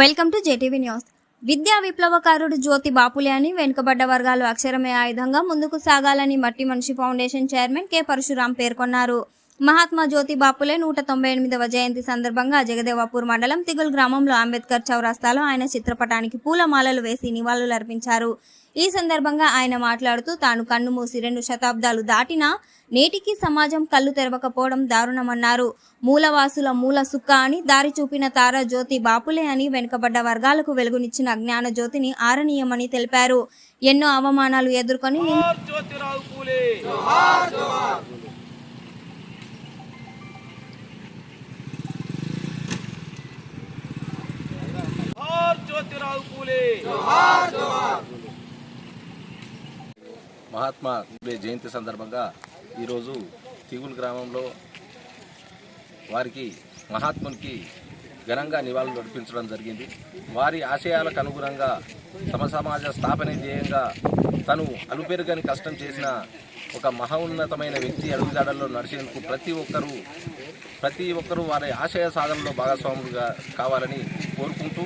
Welcome to JTV news. విద్యా విప్లవకారుడు జ్యోతి బాపులే అని వెనుకబడ్డ వర్గాలు అక్షరమే ఆయుధంగా ముందుకు సాగాలని మట్టి మనిషి ఫౌండేషన్ చైర్మన్ కె పరశురాం పేర్కొన్నారు. మహాత్మా జ్యోతి బాపులే నూట తొంభై ఎనిమిదవ జయంతి సందర్భంగా జగదేవాపూర్ మండలం తిగుల్ గ్రామంలో అంబేద్కర్ చౌరాస్తాలో ఆయన చిత్రపటానికి పూలమాలలు వేసి నివాళులర్పించారు ఈ సందర్భంగా ఆయన మాట్లాడుతూ తాను కన్ను మూసి రెండు శతాబ్దాలు దాటినా నేటికి సమాజం కళ్ళు తెరవకపోవడం దారుణమన్నారు. మూలవాసుల మూల సుక్క అని దారి చూపిన తార జ్యోతి బాపులే అని వెనుకబడ్డ వర్గాలకు వెలుగునిచ్చిన జ్ఞాన జ్యోతిని ఆరణీయమని తెలిపారు. ఎన్నో అవమానాలు ఎదుర్కొని జ్యోతిరావు పూలే పూలే మహాత్మా ఫూలే జయంతి సందర్భంగా ఈరోజు తిగుల్ గ్రామంలో వారికి మహాత్మునికి ఘనంగా నివాళులు అర్పించడం జరిగింది. వారి ఆశయాలకు అనుగుణంగా సమసమాజ స్థాపన ధ్యేయంగా తను అలుపెరుగని కష్టం చేసిన ఒక మహోన్నతమైన వ్యక్తి అడుగుజాడల్లో నడిచేందుకు ప్రతి ఒక్కరూ ప్రతి ఒక్కరూ వారి ఆశయ సాధనలో భాగస్వాములుగా కావాలని కోరుకుంటూ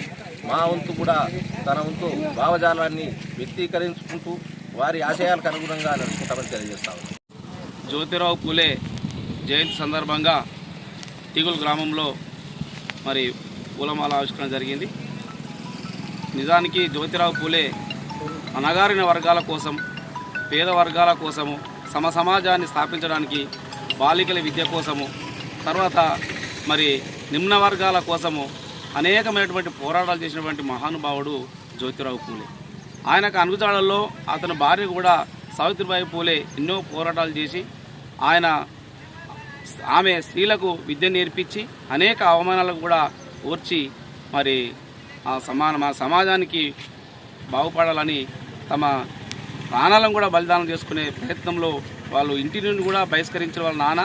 మా వంతు కూడా తన వంతు భావజాలాన్ని వ్యక్తీకరించుకుంటూ వారి ఆశయాలకు అనుగుణంగా నడుచుకుంటామని తెలియజేస్తాము జ్యోతిరావు పూలే జయంతి సందర్భంగా తిగుల్ గ్రామంలో మరి పూలమాల ఆవిష్కరణ జరిగింది. నిజానికి జ్యోతిరావు పూలే అణగారిన వర్గాల కోసం పేద వర్గాల కోసము సమ సమాజాన్ని స్థాపించడానికి బాలికల విద్య కోసము తర్వాత మరి నిమ్న వర్గాల కోసము అనేకమైనటువంటి పోరాటాలు చేసినటువంటి మహానుభావుడు జ్యోతిరావు పూలే. ఆయనకు అనుగుజాడల్లో అతని భార్య కూడా సావిత్రిబాయి పూలే ఎన్నో పోరాటాలు చేసి ఆయన ఆమె స్త్రీలకు విద్య నేర్పించి అనేక అవమానాలకు కూడా ఓర్చి మరి ఆ సమాన మా సమాజానికి బాగుపడాలని తమ ప్రాణాలను కూడా బలిదానం చేసుకునే ప్రయత్నంలో వాళ్ళు ఇంటి నుండి కూడా బహిష్కరించిన వాళ్ళ నాన్న.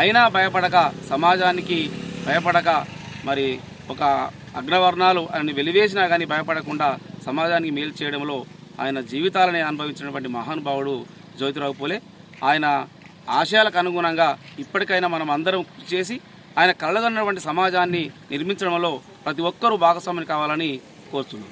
అయినా భయపడక సమాజానికి భయపడక మరి ఒక అగ్రవర్ణాలు ఆయన వెలివేసినా కానీ భయపడకుండా సమాజానికి మేలు చేయడంలో ఆయన జీవితాలని అనుభవించినటువంటి మహానుభావుడు జ్యోతిరావు పూలే. ఆయన ఆశయాలకు అనుగుణంగా ఇప్పటికైనా మనం అందరం కృషి చేసి ఆయన కళ్ళగన్నటువంటి సమాజాన్ని నిర్మించడంలో ప్రతి ఒక్కరూ భాగస్వామిని కావాలని కోరుతున్నాం.